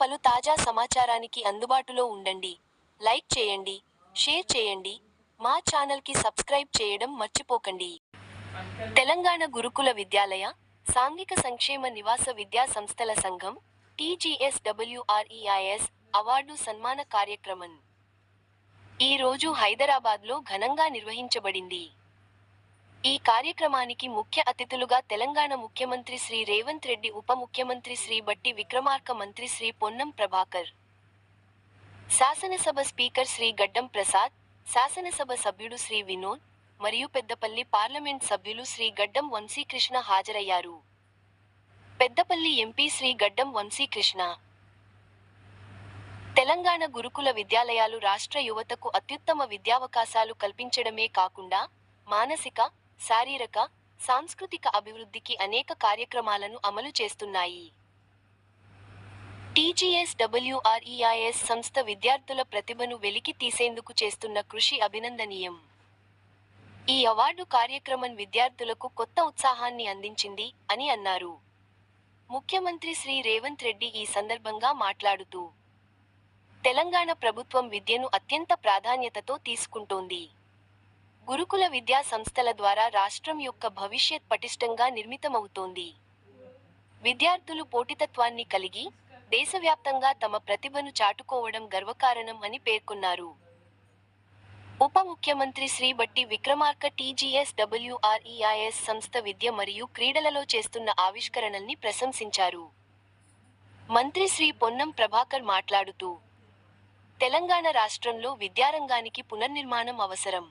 పలు తాజా సమాచారానికి అందుబాటులో ఉండండి. లైక్ చేయండి షేర్ చేయండి మా ఛానల్కి సబ్స్క్రైబ్ చేయడం మర్చిపోకండి. తెలంగాణ గురుకుల విద్యాలయ సాంఘిక సంక్షేమ నివాస విద్యా సంస్థల సంఘం టీజీఎస్ డబ్ల్యూఆర్ఈఐఎస్ అవార్డు సన్మాన కార్యక్రమం. ఈ రోజు హైదరాబాద్లో ఘనంగా నిర్వహించబడింది. ఈ కార్యక్రమానికి ముఖ్య అతిథులుగా తెలంగాణ ముఖ్యమంత్రి శ్రీ రేవంత్ రెడ్డి ఉప ముఖ్యమంత్రి శ్రీ బట్టి విక్రమార్క మంత్రి శ్రీ పొన్నం ప్రభాకర్ శాసనసభ స్పీకర్ శ్రీ గడ్డం ప్రసాద్ శాసనసభ సభ్యుడు శ్రీ వినోద్ మరియు పెద్దపల్లి పార్లమెంట్ సభ్యులు శ్రీ గడ్డం వంశీకృష్ణ హాజరయ్యారు. పెద్దపల్లి ఎంపీ శ్రీ గడ్డం వంశీకృష్ణ తెలంగాణ గురుకుల విద్యాలయాలు రాష్ట్ర యువతకు అత్యుత్తమ విద్యావకాశాలు కల్పించడమే కాకుండా మానసిక శారీరక సాంస్కృతిక అభివృద్ధికి అనేక కార్యక్రమాలను అమలు చేస్తున్నాయి. టీజీఎస్ డబ్ల్యూఆర్ఈఐఎస్ సంస్థ విద్యార్థుల ప్రతిభను వెలికి తీసేందుకు చేస్తున్న కృషి అభినందనీయం. ఈ అవార్డు కార్యక్రమం విద్యార్థులకు కొత్త ఉత్సాహాన్ని అందించింది అని అన్నారు. ముఖ్యమంత్రి శ్రీ రేవంత్ రెడ్డి ఈ సందర్భంగా మాట్లాడుతూ తెలంగాణ ప్రభుత్వం విద్యను అత్యంత ప్రాధాన్యతతో తీసుకుంటోంది. గురుకుల విద్యా సంస్థల ద్వారా రాష్ట్రం యొక్క భవిష్యత్ పటిష్టంగా నిర్మితమవుతోంది. విద్యార్థులు పోటీతత్వాన్ని కలిగి దేశవ్యాప్తంగా తమ ప్రతిభను చాటుకోవడం గర్వకారణం అని పేర్కొన్నారు. ఉప ముఖ్యమంత్రి శ్రీ బట్టి విక్రమార్క టీజీఎస్ డబ్ల్యూఆర్ఈఐఎస్ సంస్థ విద్య మరియు క్రీడలలో చేస్తున్న ఆవిష్కరణల్ని ప్రశంసించారు. మంత్రి శ్రీ పొన్నం ప్రభాకర్ మాట్లాడుతూ తెలంగాణ రాష్ట్రంలో విద్యారంగానికి పునర్నిర్మాణం అవసరం.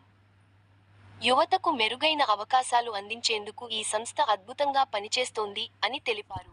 యువతకు మెరుగైన అవకాశాలు అందించేందుకు ఈ సంస్థ అద్భుతంగా పనిచేస్తోంది అని తెలిపారు.